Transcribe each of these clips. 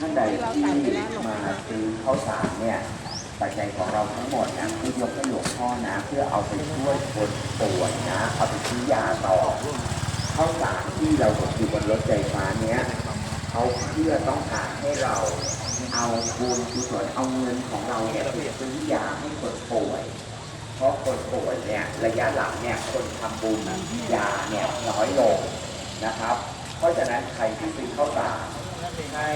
ท่านใดที่มาซื้อข้าวสารเนี่ยปัจจัยของเราทั้งหมดนะคือยกให้หลวงพ่อนะ เพื่อเอาไปช่วยคนป่วยนะ เอาไปซื้อยาต่อข้าวสารที่เราเห็นอยู่บนรถไฟฟ้าเนี้ยเขาเพื่อต้องการให้เราเอาบุญกุศลเอาเงินของเราเนี่ยไปซื้อยาให้คนป่วย เพราะคนป่วยเนี่ยระยะหลังเนี่ยคนทำบุญยาเนี่ยน้อยลงนะครับ เพราะฉะนั้นใครที่ซื้อข้าวสาร ให้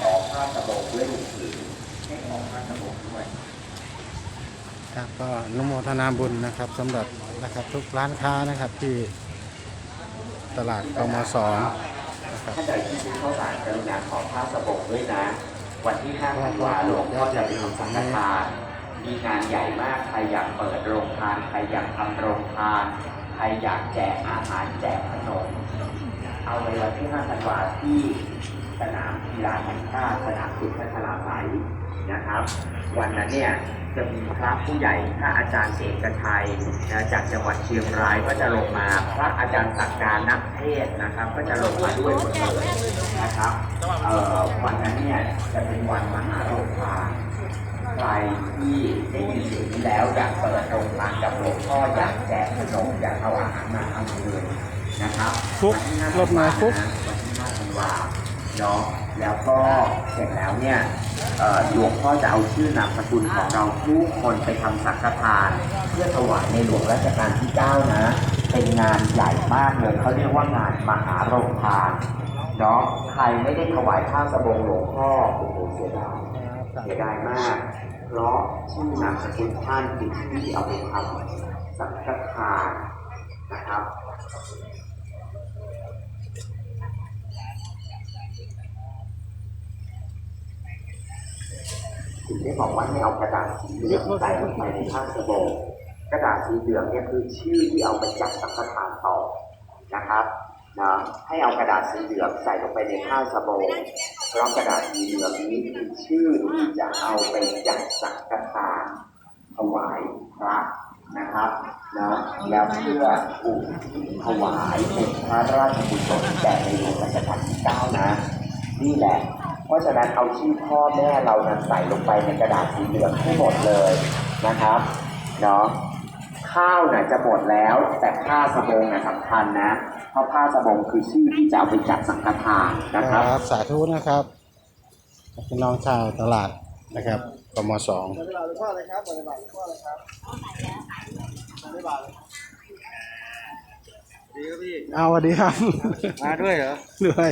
ขอผ้าสบงด้วยหนึ่งผืนให้ขอผ้าสบงด้วยครับก็นุโมทนาบุญนะครับสำหรับนะครับทุกร้านค้านะครับที่ตลาดกมสองนะครับท่านใดที่ซื้อข้าวสารกรุณาขอผ้าสบงด้วยนะ วันที่5ธันวาหลวงพ่อจะไปทำสังฆทาน มีงานใหญ่มาก ใครอยากเปิดโรงทาน ใครอยากทำโรงทาน ใครอยากแจกอาหารแจกขนม เอาในวันที่5ธันวาที่ สนามกีฬาแห่งชาติสนามสุขพัชราไสยนะครับ วันนั้นเนี่ยจะมีพระผู้ใหญ่พระอาจารย์เอกชัยนะจากจังหวัดเชียงรายก็จะลงมา พระอาจารย์สักการนักเทศน์นะครับ ก็จะลงมาด้วยหมดเลยนะครับเอ่อวันนั้นเนี่ยจะเป็นวันมหาโรงทานใครที่ได้ยินสิ่งนี้แล้วอยากเปิดโรงทานกับหลวงพ่ออยากแจกขนมอยากเอาอาหารมาทำเลยนะครับฟุ๊กรถมาฟุ๊กวันที่5ธันวา เนาะแล้วก็เสร็จแล้วเนี่ยหลวงพ่อจะเอาชื่อนามสกุลของเราทุกคนไปทำสังฆทาน เพื่อถวายในหลวงรัชกาลที่ 9 นะ เป็นงานใหญ่มากเลยเขาเรียกว่างานมหาโรงทานเนาะใครไม่ได้ถวายผ้าวสบงหลวงพ่อโอ้โหเสียดายเสียดายมาก เพราะชื่อนามสกุลท่านเป็นที่เอาไปทำสังฆทานนะครับ ถึงได้บอกว่าให้เอากระดาษสีเหลืองใส่ลงไปในผ้าวสบงกระดาษสีเหลืองเนี่ยคือชื่อที่เอาไปจัดสังฆทานต่อนะครับนะให้เอากระดาษสีเหลืองใส่ลงไปในผ้าวสบงเพราะกระดาษสีเหลืองนี้คือชื่อที่จะเอาไปจัดสังฆทานถวายพระนะครับนะแล้วเพื่ออุถวายเป็นพระราชกุศลแด่ในหลวงรัชกาลที่เก้านะนี่แหละ ราะฉะนั้นเอาชื่อพ่อแม่เรานั้นใส่ลงไปในกระดาษสีเหลืองให้หมดเลยนะครับเนาะข้าวน่ะจะหมดแล้ว แต่ผ้าสบงน่ะสำคัญนะ เพราะผ้าสบงคือชื่อที่จะเอาไปจัดสังฆทานนะคครับรับ สาธุนะครับพี่น้องชาวตลาดนะครับกมสองบริบาลหลวงพ่อเลยครับบริบาลหลวงพ่อเลยครับบริบาลเลยดีครับพี่เอาสวัสดีครับ มาด้วยเหรอ ด้วย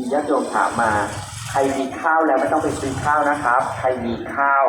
มีญาติโยมถามมา ใครมีข้าวแล้วไม่ต้องไปซื้อข้าวนะครับ ใครมีข้าว